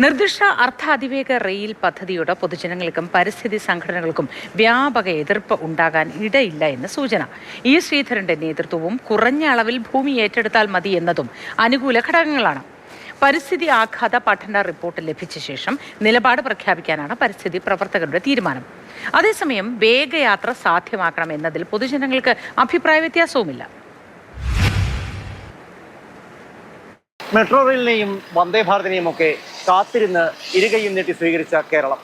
നിർദ്ദിഷ്ട അർത്ഥ അതിവേഗ റെയിൽ പദ്ധതിയുടെ പൊതുജനങ്ങൾക്കും പരിസ്ഥിതി സംഘടനകൾക്കും വ്യാപക എതിർപ്പ് ഉണ്ടാകാൻ ഇടയില്ല എന്ന് സൂചന. ഇ. ശ്രീധരന്റെ നേതൃത്വവും കുറഞ്ഞ അളവിൽ ഭൂമി ഏറ്റെടുത്താൽ മതി എന്നതും അനുകൂല ഘടകങ്ങളാണ്. പരിസ്ഥിതി ആഘാത പഠന റിപ്പോർട്ട് ലഭിച്ച ശേഷം നിലപാട് പ്രഖ്യാപിക്കാനാണ് പരിസ്ഥിതി പ്രവർത്തകരുടെ തീരുമാനം. അതേസമയം വേഗയാത്ര സാധ്യമാക്കണം എന്നതിൽ പൊതുജനങ്ങൾക്ക് അഭിപ്രായ വ്യത്യാസവുമില്ല. മെട്രോ റെയിലിനെയും വന്ദേ ഭാരതിനെയും ഒക്കെ കാത്തിരുന്ന് ഇരുകയും നീട്ടി സ്വീകരിച്ച കേരളം.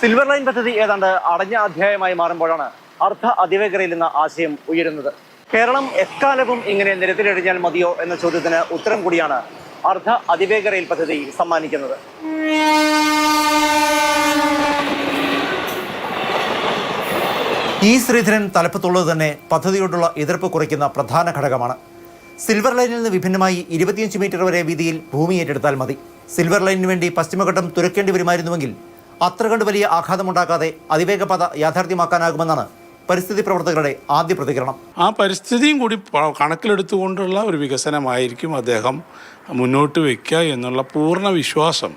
സിൽവർ ലൈൻ പദ്ധതി ഏതാണ്ട് അടഞ്ഞ അധ്യായമായി മാറുമ്പോഴാണ് അർദ്ധ അതിവേഗ നിന്ന് ആശയം ഉയരുന്നത്. കേരളം എക്കാലവും ഇങ്ങനെ നിരത്തിലെഴിഞ്ഞാൽ മതിയോ എന്ന ചോദ്യത്തിന് ഉത്തരം കൂടിയാണ് അർദ്ധ അതിവേഗ റെയിൽ പദ്ധതി സമ്മാനിക്കുന്നത്. ഈ ശ്രീധരൻ തലപ്പത്തുള്ളത് തന്നെ പദ്ധതിയോടുള്ള എതിർപ്പ് കുറയ്ക്കുന്ന പ്രധാന ഘടകമാണ്. സിൽവർ ലൈനിൽ നിന്ന് വിഭിന്നമായി ഇരുപത്തിയഞ്ച് മീറ്റർ വരെ വീതിയിൽ ഭൂമി ഏറ്റെടുത്താൽ മതി. സിൽവർ ലൈനിന് വേണ്ടി പശ്ചിമഘട്ടം തുരക്കേണ്ടി വരുമായിരുന്നുവെങ്കിൽ അത്ര കണ്ട് വലിയ ആഘാതമുണ്ടാക്കാതെ അതിവേഗ പാത യാഥാർത്ഥ്യമാക്കാനാകുമെന്നാണ് പരിസ്ഥിതി പ്രവർത്തകരുടെ ആദ്യ പ്രതികരണം. ആ പരിസ്ഥിതിയും കൂടി കണക്കിലെടുത്തുകൊണ്ടുള്ള ഒരു വികസനമായിരിക്കും അദ്ദേഹം മുന്നോട്ട് വയ്ക്കുക എന്നുള്ള പൂർണ വിശ്വാസം.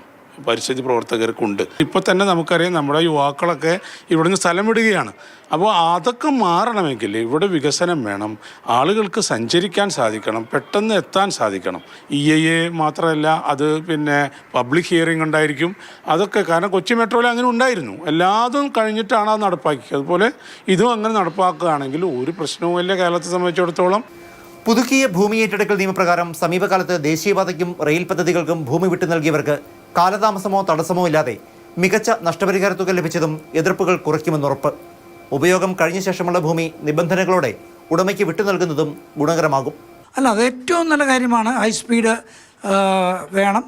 പരിസ്ഥിതി പ്രവർത്തകർക്കുണ്ട്. ഇപ്പോൾ തന്നെ നമുക്കറിയാം നമ്മുടെ യുവാക്കളൊക്കെ ഇവിടുന്ന് സ്ഥലം വിടുകയാണ് അപ്പോൾ അതൊക്കെ മാറണമെങ്കിൽ ഇവിടെ വികസനം വേണം. ആളുകൾക്ക് സഞ്ചരിക്കാൻ സാധിക്കണം. പെട്ടെന്ന് എത്താൻ സാധിക്കണം. ഇ ഐ എ മാത്രമല്ല അത് പിന്നെ പബ്ലിക് ഹിയറിംഗ് ഉണ്ടായിരിക്കും. അതൊക്കെ കാരണം കൊച്ചി മെട്രോയിൽ അങ്ങനെ ഉണ്ടായിരുന്നു. എല്ലാതും കഴിഞ്ഞിട്ടാണ് അത് നടപ്പാക്കിയത്. അതുപോലെ ഇതും അങ്ങനെ നടപ്പാക്കുകയാണെങ്കിൽ ഒരു പ്രശ്നവുമില്ല കേരളത്തെ സംബന്ധിച്ചിടത്തോളം. പുതുക്കിയ ഭൂമി ഏറ്റെടുക്കൽ നിയമപ്രകാരം സമീപകാലത്ത് ദേശീയപാതയ്ക്കും റെയിൽ പദ്ധതികൾക്കും ഭൂമി വിട്ടു നൽകിയവർക്ക് കാലതാമസമോ തടസ്സമോ ഇല്ലാതെ മികച്ച നഷ്ടപരിഹാര തുക ലഭിച്ചതും എതിർപ്പുകൾ കുറയ്ക്കുമെന്നുറപ്പ് ഉപയോഗം കഴിഞ്ഞ ശേഷമുള്ള ഭൂമി നിബന്ധനകളോടെ ഉടമയ്ക്ക് വിട്ടു നൽകുന്നതും ഗുണകരമാകും. അല്ല അത് ഏറ്റവും നല്ല കാര്യമാണ്. ഹൈ സ്പീഡ് വേണം.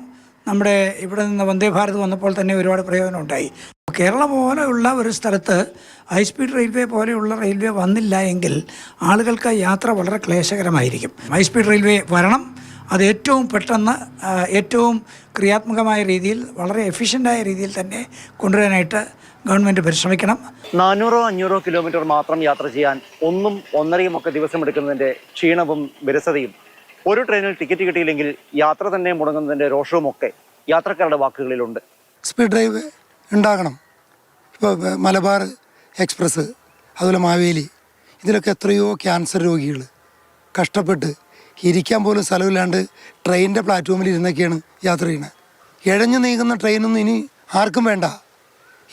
നമ്മുടെ ഇവിടെ നിന്ന് വന്ദേ ഭാരത് വന്നപ്പോൾ തന്നെ ഒരുപാട് പ്രയോജനം ഉണ്ടായി. കേരളം പോലെയുള്ള ഒരു സ്ഥലത്ത് ഹൈ സ്പീഡ് റെയിൽവേ പോലെയുള്ള റെയിൽവേ വന്നില്ല എങ്കിൽ ആളുകൾക്ക് യാത്ര വളരെ ക്ലേശകരമായിരിക്കും. ഹൈ സ്പീഡ് റെയിൽവേ വരണം. അത് ഏറ്റവും പെട്ടെന്ന് ഏറ്റവും ക്രിയാത്മകമായ രീതിയിൽ വളരെ എഫിഷ്യന്റായ രീതിയിൽ തന്നെ കൊണ്ടുവരാനായിട്ട് ഗവൺമെന്റ് പരിശ്രമിക്കണം. നാനൂറോ അഞ്ഞൂറോ കിലോമീറ്റർ മാത്രം യാത്ര ചെയ്യാൻ ഒന്നും ഒന്നരയും ഒക്കെ ദിവസം എടുക്കുന്നതിന്റെ ക്ഷീണവും വിരസതയും. ഒരു ട്രെയിനിൽ ടിക്കറ്റ് കിട്ടിയില്ലെങ്കിൽ യാത്ര തന്നെ മുടങ്ങുന്നതിന്റെ രോഷവും ഒക്കെ യാത്രക്കാരുടെ വാക്കുകളിലുണ്ട്. സ്പീഡ് ഡ്രൈവ് ഉണ്ടാകണം. ഇപ്പോൾ മലബാർ എക്സ്പ്രസ് അതുപോലെ മാവേലി ഇതിലൊക്കെ എത്രയോ ക്യാൻസർ രോഗികൾ കഷ്ടപ്പെട്ട് ഇരിക്കാൻ പോലും സ്ഥലമില്ലാണ്ട് ട്രെയിനിന്റെ പ്ലാറ്റ്ഫോമിൽ ഇരുന്നൊക്കെയാണ് യാത്ര ചെയ്യുന്നത്. ഇഴഞ്ഞു നീങ്ങുന്ന ട്രെയിനൊന്നും ഇനി ആർക്കും വേണ്ട.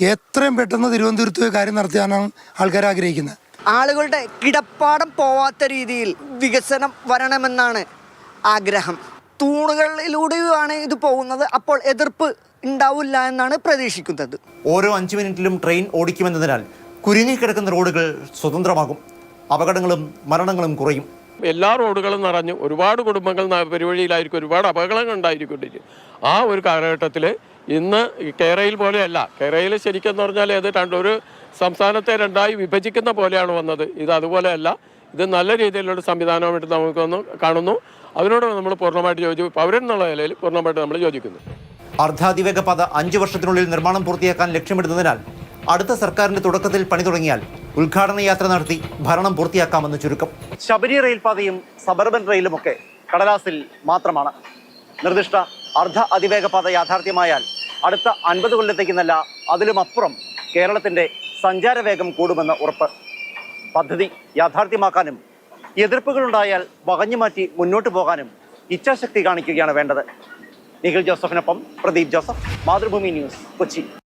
എത്രയും പെട്ടെന്ന് തിരുവനന്തപുരത്ത് കാര്യം നടത്താനാണ് ആൾക്കാർ ആഗ്രഹിക്കുന്നത്. ആളുകളുടെ കിടപ്പാടം പോവാത്ത രീതിയിൽ വികസനം വരണമെന്നാണ് ആഗ്രഹം. തൂണുകളിലൂടെയുമാണ് ഇത് പോകുന്നത്. അപ്പോൾ എതിർപ്പ് ഉണ്ടാവില്ല എന്നാണ് പ്രതീക്ഷിക്കുന്നത്. ഓരോ അഞ്ച് മിനിറ്റിലും ട്രെയിൻ ഓടിക്കുമെന്നതിനാൽ കുരുങ്ങിക്കിടക്കുന്ന റോഡുകൾ സ്വതന്ത്രമാകും. അപകടങ്ങളും മരണങ്ങളും കുറയും. എല്ലാ റോഡുകളും നിറഞ്ഞു ഒരുപാട് കുടുംബങ്ങൾ പെരുവഴിയിലായിരിക്കും ഒരുപാട് അപകടങ്ങൾ ഉണ്ടായിരിക്കും ആ ഒരു കാലഘട്ടത്തിൽ ഇന്ന് കേരയിൽ പോലെയല്ല. കേരയിൽ ശരിക്കെന്ന് പറഞ്ഞാൽ ഏത് രണ്ട് ഒരു സംസ്ഥാനത്തെ രണ്ടായി വിഭജിക്കുന്ന പോലെയാണ് വന്നത്. ഇത് അതുപോലെയല്ല. ഇത് നല്ല രീതിയിലുള്ള സംവിധാനമായിട്ട് നമുക്കൊന്ന് കാണുന്നു. അതിനോട് നമ്മൾ പൂർണമായിട്ട് യോജി പൗരൻ എന്നുള്ള നിലയിൽ പൂർണമായിട്ട് നമ്മൾ യോജിക്കുന്നു. അർദ്ധാതിവേഗ പാത അഞ്ച് വർഷത്തിനുള്ളിൽ നിർമ്മാണം പൂർത്തിയാക്കാൻ ലക്ഷ്യമിടുന്നതിനാൽ അടുത്ത സർക്കാരിന്റെ തുടക്കത്തിൽ പണി തുടങ്ങിയാൽ ഉദ്ഘാടന യാത്ര നടത്തി ഭരണം പൂർത്തിയാക്കാമെന്ന് ചുരുക്കം. ശബരി റെയിൽപാതയും സബർബൻ റെയിലും ഒക്കെ കടലാസിൽ മാത്രമാണ്. നിർദ്ദിഷ്ട അർദ്ധ അതിവേഗ പാത യാഥാർത്ഥ്യമായാൽ അടുത്ത അൻപത് കൊല്ലത്തേക്കെന്നല്ല അതിലുമപ്പുറം കേരളത്തിന്റെ സഞ്ചാരവേഗം കൂടുമെന്ന ഉറപ്പ്. പദ്ധതി യാഥാർത്ഥ്യമാക്കാനും എതിർപ്പുകളുണ്ടായാൽ വകഞ്ഞു മാറ്റി മുന്നോട്ട് പോകാനും ഇച്ഛാശക്തി കാണിക്കുകയാണ് വേണ്ടത്. നിഖിൽ ജോസഫിനൊപ്പം പ്രദീപ് ജോസഫ് മാതൃഭൂമി ന്യൂസ് കൊച്ചി.